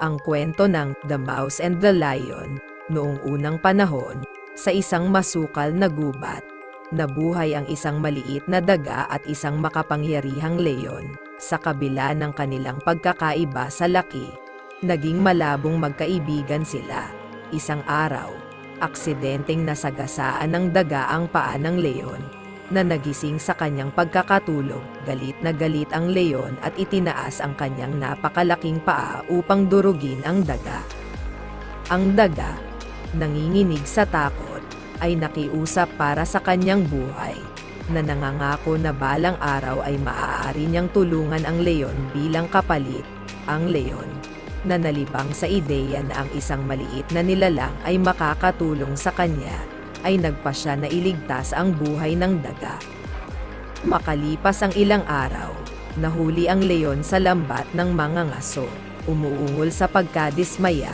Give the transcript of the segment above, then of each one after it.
ang kwento ng The Mouse and the Lion noong unang panahon sa isang masukal na gubat. Nabuhay ang isang maliit na daga at isang makapangyarihang leon sa kabila ng kanilang pagkakaiba sa laki. Naging malabong magkaibigan sila. Isang araw, aksidenteng nasagasaan ng daga ang paa ng leon na nagising sa kanyang pagkakatulog. Galit na galit ang leon at itinaas ang kanyang napakalaking paa upang durugin ang daga. Ang daga, nanginginig sa takot, ay nakiusap para sa kanyang buhay, na nangangako na balang araw ay maaari niyang tulungan ang leon bilang kapalit, ang leon, na nalibang sa ideya na ang isang maliit na nilalang ay makakatulong sa kanya, ay nagpasya na iligtas ang buhay ng daga. Makalipas ang ilang araw, nahuli ang leon sa lambat ng mga ngaso. Umuungol sa pagkadismaya,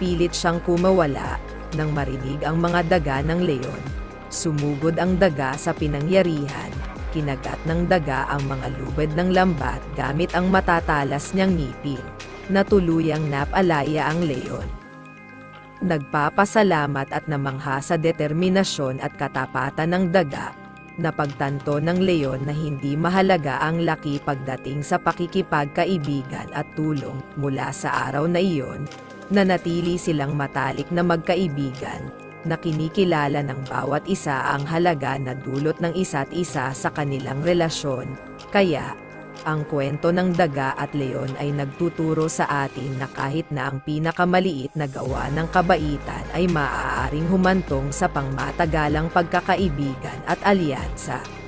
pilit siyang kumawala nang marinig ang mga daga ng leon. Sumugod ang daga sa pinangyarihan, kinagat ng daga ang mga lubid ng lambat gamit ang matatalas niyang ngipin, na tuluyang napalaya ang leon. Nagpapasalamat at namangha sa determinasyon at katapatan ng daga, napagtanto ng leon na hindi mahalaga ang laki pagdating sa pakikipagkaibigan at tulong mula sa araw na iyon, nanatili silang matalik na magkaibigan, na kinikilala ng bawat isa ang halaga na dulot ng isa't isa sa kanilang relasyon. Kaya, ang kwento ng daga at leon ay nagtuturo sa atin na kahit na ang pinakamaliit na gawa ng kabaitan ay maaaring humantong sa pangmatagalang pagkakaibigan at alyansa.